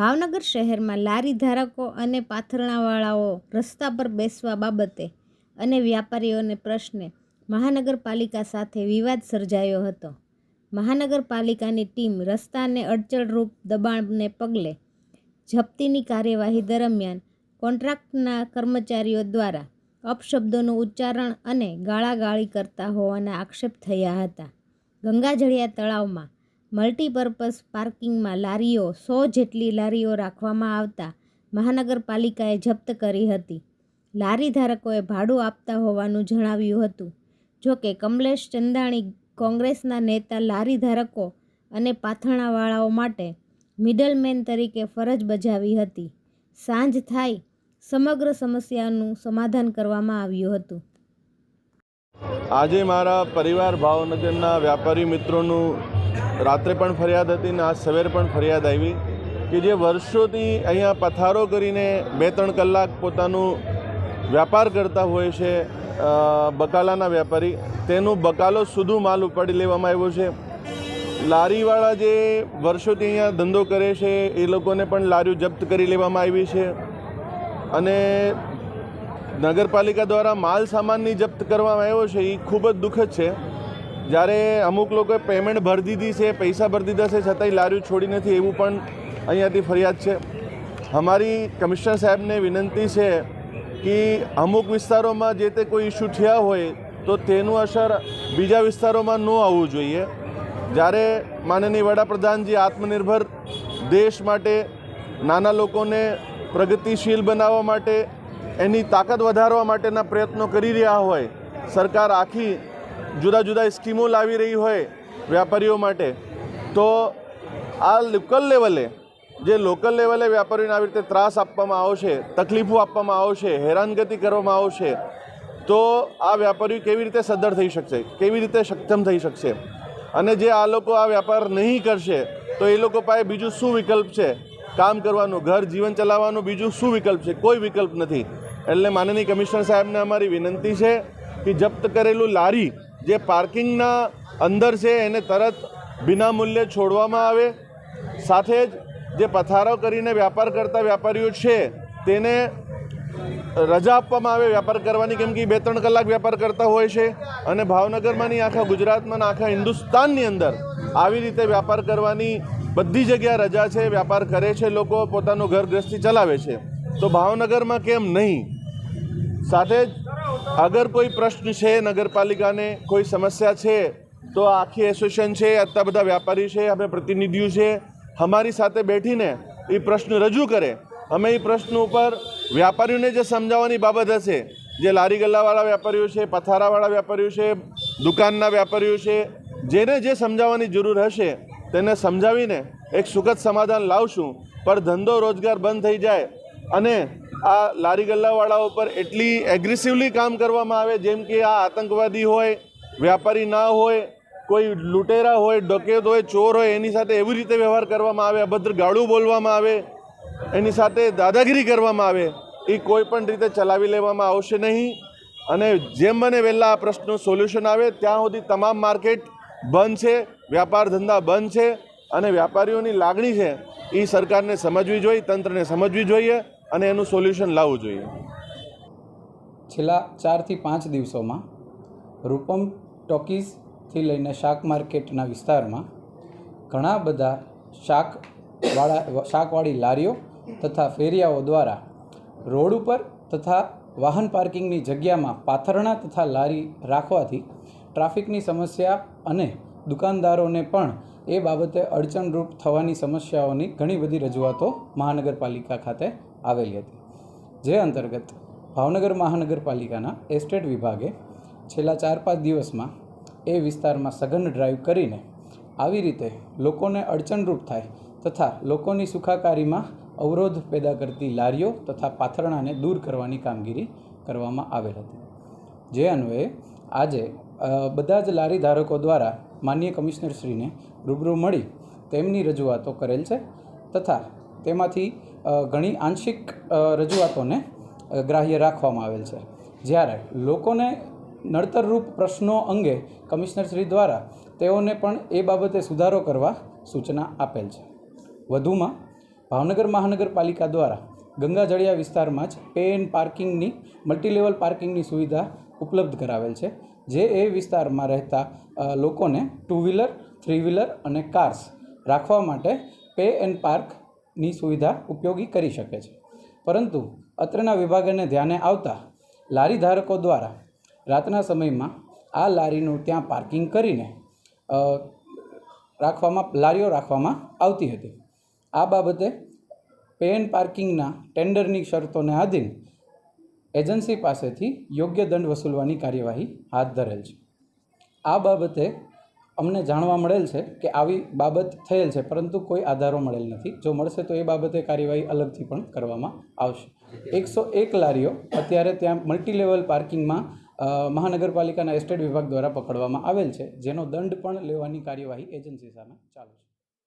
ભાવનગર શહેરમાં લારી ધારકો અને પાથરણાવાળાઓ રસ્તા પર બેસવા બાબતે અને વ્યાપારીઓને પ્રશ્ને મહાનગરપાલિકા સાથે વિવાદ સર્જાયો હતો. મહાનગરપાલિકાની ટીમ રસ્તાને અડચણરૂપ દબાણને પગલે જપ્તીની કાર્યવાહી દરમિયાન કોન્ટ્રાક્ટના કર્મચારીઓ દ્વારા અપશબ્દોનું ઉચ્ચારણ અને ગાળાગાળી કરતા હોવાના આક્ષેપ થયા હતા. ગંગાજળિયા તળાવમાં મલ્ટીપર્પઝ પાર્કિંગમાં લારીઓ, સો જેટલી લારીઓ રાખવામાં આવતા મહાનગરપાલિકાએ જપ્ત કરી હતી. લારી ધારકોએ ભાડું આપતા હોવાનું જણાવ્યું હતું. જો કે કમલેશ ચંદાણી કોંગ્રેસના નેતા લારી ધારકો અને પાથણાવાળાઓ માટે મિડલમેન તરીકે ફરજ બજાવી હતી. સાંજ થાય, સમગ્ર સમસ્યાનું સમાધાન કરવામાં આવ્યું હતું. આજે મારા પરિવાર ભાવનગરના વ્યાપારી મિત્રોનું રાત્રે પણ ફરિયાદ હતી ને આજ સવેરે પણ ફરિયાદ આવી કે જે વર્ષોથી અહીંયા પથારો કરીને બે ત્રણ કલાક પોતાનું વ્યાપાર કરતા હોય છે બકાલાના વ્યાપારી, તેનું બકાલો સુધું માલ ઉપાડી લેવામાં આવ્યો છે. લારીવાળા જે વર્ષોથી અહીંયા ધંધો કરે છે, એ લોકોને પણ લારીઓ જપ્ત કરી લેવામાં આવી છે. અને નગરપાલિકા દ્વારા માલ સામાનની જપ્ત કરવામાં આવ્યો છે, એ ખૂબ જ દુઃખદ છે. જ્યારે અમુક લોકોએ પેમેન્ટ ભરી દીધી છે, પૈસા ભરી દીધા છે, છતાંય લારીઓ છોડી નથી, એવું પણ અહીંયાથી ફરિયાદ છે. અમારી કમિશનર સાહેબને વિનંતી છે કે અમુક વિસ્તારોમાં જે તે કોઈ ઇસ્યુ થયા હોય, તો તેનું અસર બીજા વિસ્તારોમાં ન આવવું જોઈએ. જ્યારે માનનીય વડાપ્રધાનજી આત્મનિર્ભર દેશ માટે, નાના લોકોને પ્રગતિશીલ બનાવવા માટે, એની તાકાત વધારવા માટેના પ્રયત્નો કરી રહ્યા હોય, સરકાર આખી જુદા જુદા સ્કીમો લાવી રહી હોય વ્યાપારીઓ માટે, તો આ લોકલ લેવલે, જે લોકલ લેવલે વેપારીઓને આવી રીતે ત્રાસ આપવામાં આવશે, તકલીફો આપવામાં આવશે, હેરાનગતિ કરવામાં આવશે, તો આ વેપારીઓ કેવી રીતે સદ્ધર થઈ શકશે, કેવી રીતે સક્ષમ થઈ શકશે? અને જે આ લોકો આ વ્યાપાર નહીં કરશે, તો એ લોકો પાસે બીજું શું વિકલ્પ છે? કામ કરવાનું, ઘર જીવન ચલાવવાનું બીજું શું વિકલ્પ છે? કોઈ વિકલ્પ નથી. એટલે માનનીય કમિશનર સાહેબને અમારી વિનંતી છે કે જપ્ત કરેલું લારી જે પાર્કિંગના અંદર છે એને તરત વિના મૂલ્યે છોડવામાં આવે. સાથે જ જે પથારો કરીને વ્યાપાર કરતા વ્યાપારીઓ છે, તેને રજા આપવામાં આવે વ્યાપાર કરવાની, કેમ કે બે ત્રણ કલાક વ્યાપાર કરતા હોય છે. અને ભાવનગરમાં નહીં આખા ગુજરાતમાં આખા હિન્દુસ્તાનની અંદર આવી રીતે વ્યાપાર કરવાની બધી જગ્યા રજા છે, વ્યાપાર કરે છે, લોકો પોતાનું ઘર ગ્રસ્તી ચલાવે છે. તો ભાવનગરમાં કેમ નહીં? સાથે જ અગર કોઈ પ્રશ્ન છે, નગરપાલિકાને કોઈ સમસ્યા છે, તો આખી એસોસિએશન છે, આટલા બધા વ્યાપારી છે, અમે પ્રતિનિધિઓ છે, અમારી સાથે બેઠીને એ પ્રશ્ન રજૂ કરે. અમે એ પ્રશ્ન ઉપર વ્યાપારીઓને જે સમજાવવાની બાબત હશે, જે લારી ગલ્લાવાળા વેપારીઓ છે, પથારાવાળા વ્યાપારીઓ છે, દુકાનના વ્યાપારીઓ છે, જેને જે સમજાવવાની જરૂર હશે, તેને સમજાવીને એક સુખદ સમાધાન લાવશું. પણ ધંધો રોજગાર બંધ થઈ જાય અને આ લારી ગલ્લાવાળાઓ પર એટલી એગ્રેસિવલી કામ કરવામાં આવે, જેમ કે આ આતંકવાદી હોય, વ્યાપારી ના હોય, કોઈ લૂંટેરા હોય, ડકેત હોય, ચોર હોય, એની સાથે એવી રીતે વ્યવહાર કરવામાં આવે, અભદ્ર ગાળું બોલવામાં આવે, એની સાથે દાદાગીરી કરવામાં આવે, એ કોઈ પણ રીતે ચલાવી લેવામાં આવશે નહીં. અને જેમ બને વહેલા આ પ્રશ્નનું સોલ્યુશન આવે, ત્યાં સુધી તમામ માર્કેટ બંધ છે, વ્યાપાર ધંધા બંધ છે, અને વ્યાપારીઓની લાગણી છે, એ સરકારને સમજવી જોઈએ, તંત્રને સમજવી જોઈએ. અને એનું સોલ્યુશન લાવવું જોઈએ. છેલ્લા ચારથી પાંચ દિવસોમાં રૂપમ ટોકીઝથી લઈને શાક માર્કેટના વિસ્તારમાં ઘણા બધા શાકવાળા શાકવાળી લારીઓ તથા ફેરિયાઓ દ્વારા રોડ ઉપર તથા વાહન પાર્કિંગની જગ્યામાં પાથરણા તથા લારી રાખવાથી ટ્રાફિકની સમસ્યા અને દુકાનદારોને પણ એ બાબતે અડચણરૂપ થવાની સમસ્યાઓની ઘણી બધી રજૂઆતો મહાનગરપાલિકા ખાતે આવેલી હતી. જે અંતર્ગત ભાવનગર મહાનગરપાલિકાના એસ્ટેટ વિભાગે છેલ્લા ચાર પાંચ દિવસમાં એ વિસ્તારમાં સઘન ડ્રાઈવ કરીને આવી રીતે લોકોને અડચણરૂપ થાય તથા લોકોની સુખાકારીમાં અવરોધ પેદા કરતી લારીઓ તથા પાથરણાને દૂર કરવાની કામગીરી કરવામાં આવેલ હતી. જે અન્વયે આજે બધા જ લારી ધારકો દ્વારા માન્ય કમિશનરશ્રીને રૂબરૂ મળી તેમની રજૂઆતો કરેલ છે તથા તેમાંથી ઘણી આંશિક રજૂઆતોને ગ્રાહ્ય રાખવામાં આવેલ છે. જ્યારે લોકોને નડતરરૂપ પ્રશ્નો અંગે કમિશનરશ્રી દ્વારા તેઓને પણ એ બાબતે સુધારો કરવા સૂચના આપેલ છે. વધુમાં, ભાવનગર મહાનગરપાલિકા દ્વારા ગંગાજળિયા વિસ્તારમાં જ પે એન્ડ પાર્કિંગની મલ્ટીલેવલ પાર્કિંગની સુવિધા ઉપલબ્ધ કરાવેલ છે. જે એ વિસ્તારમાં રહેતા લોકોને ટુ વ્હીલર થ્રી વ્હીલર અને કાર્સ રાખવા માટે પે એન્ડ પાર્કની સુવિધા ઉપયોગી કરી શકે છે. પરંતુ અત્રના વિભાગને ધ્યાને આવતા લારી ધારકો દ્વારા રાતના સમયમાં આ લારીનું ત્યાં પાર્કિંગ કરીને રાખવામાં, લારીઓ રાખવામાં આવતી હતી. આ બાબતે પે એન્ડ પાર્કિંગના ટેન્ડરની શરતોને આધીન એજન્સી પાસેથી યોગ્ય દંડ વસૂલવાની કાર્યવાહી હાથ ધરેલ છે. આ બાબતે અમને જાણવા મળેલ છે કે આવી બાબત થયેલ છે, પરંતુ કોઈ આધારો મળેલ નથી. જો મળશે તો એ બાબતે કાર્યવાહી અલગથી પણ કરવામાં આવશે. એકસો એક લારીઓ અત્યારે ત્યાં મલ્ટીલેવલ પાર્કિંગમાં મહાનગરપાલિકાના એસ્ટેટ વિભાગ દ્વારા પકડવામાં આવેલ છે, જેનો દંડ પણ લેવાની કાર્યવાહી એજન્સી સામે ચાલુ છે.